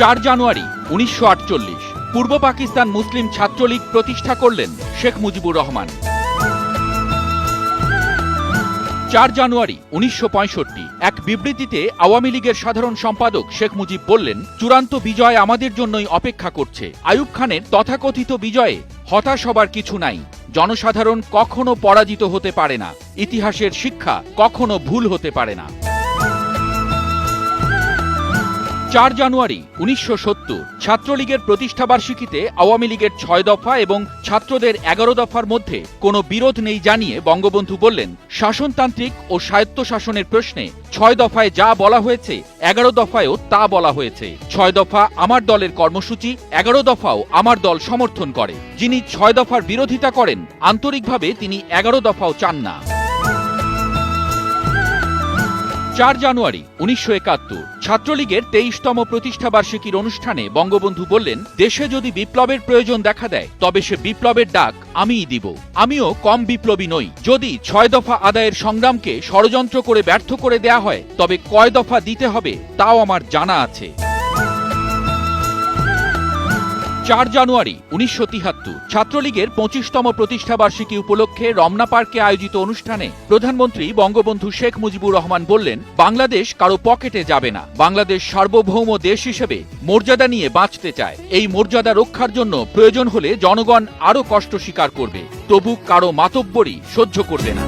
চার জানুয়ারি উনিশশো আটচল্লিশ। পূর্ব পাকিস্তান মুসলিম ছাত্রলীগ প্রতিষ্ঠা করলেন শেখ মুজিবুর রহমান। চার জানুয়ারি উনিশশো এক বিবৃতিতে আওয়ামী লীগের সাধারণ সম্পাদক শেখ মুজিব বললেন, চূড়ান্ত বিজয় আমাদের জন্যই অপেক্ষা করছে। আয়ুব খানের তথাকথিত বিজয়ে হতাশ হবার কিছু নাই। জনসাধারণ কখনো পরাজিত হতে পারে না। ইতিহাসের শিক্ষা কখনো ভুল হতে পারে না। চার জানুয়ারি উনিশশো সত্তর, ছাত্রলীগের প্রতিষ্ঠাবার্ষিকীতে আওয়ামী লীগের ছয় দফা এবং ছাত্রদের এগারো দফার মধ্যে কোনো বিরোধ নেই জানিয়ে বঙ্গবন্ধু বললেন, শাসনতান্ত্রিক ও স্বায়ত্তশাসনের প্রশ্নে ছয় দফায় যা বলা হয়েছে, এগারো দফায়ও তা বলা হয়েছে। ছয় দফা আমার দলের কর্মসূচি, এগারো দফাও আমার দল সমর্থন করে। যিনি ছয় দফার বিরোধিতা করেন, আন্তরিকভাবে তিনি এগারো দফাও চান না। চার জানুয়ারি উনিশশো একাত্তর। ছাত্রলীগের তেইশতম প্রতিষ্ঠাবার্ষিকীর অনুষ্ঠানে বঙ্গবন্ধু বললেন, দেশে যদি বিপ্লবের প্রয়োজন দেখা দেয়, তবে সে বিপ্লবের ডাক আমিই দিব। আমিও কম বিপ্লবী নই। যদি ছয় দফা আদায়ের সংগ্রামকে ষড়যন্ত্র করে ব্যর্থ করে দেয়া হয়, তবে কয় দফা দিতে হবে, তাও আমার জানা আছে। চার জানুয়ারি উনিশশো তিহাত্তর। ছাত্রলীগের পঁচিশতম প্রতিষ্ঠাবার্ষিকী উপলক্ষে রমনা পার্কে আয়োজিত অনুষ্ঠানে প্রধানমন্ত্রী বঙ্গবন্ধু শেখ মুজিবুর রহমান বললেন, বাংলাদেশ কারও পকেটে যাবে না। বাংলাদেশ সার্বভৌম দেশ হিসেবে মর্যাদা নিয়ে বাঁচতে চায়। এই মর্যাদা রক্ষার জন্য প্রয়োজন হলে জনগণ আরও কষ্ট স্বীকার করবে। তবু কারও মাতব্বরই সহ্য করবে না।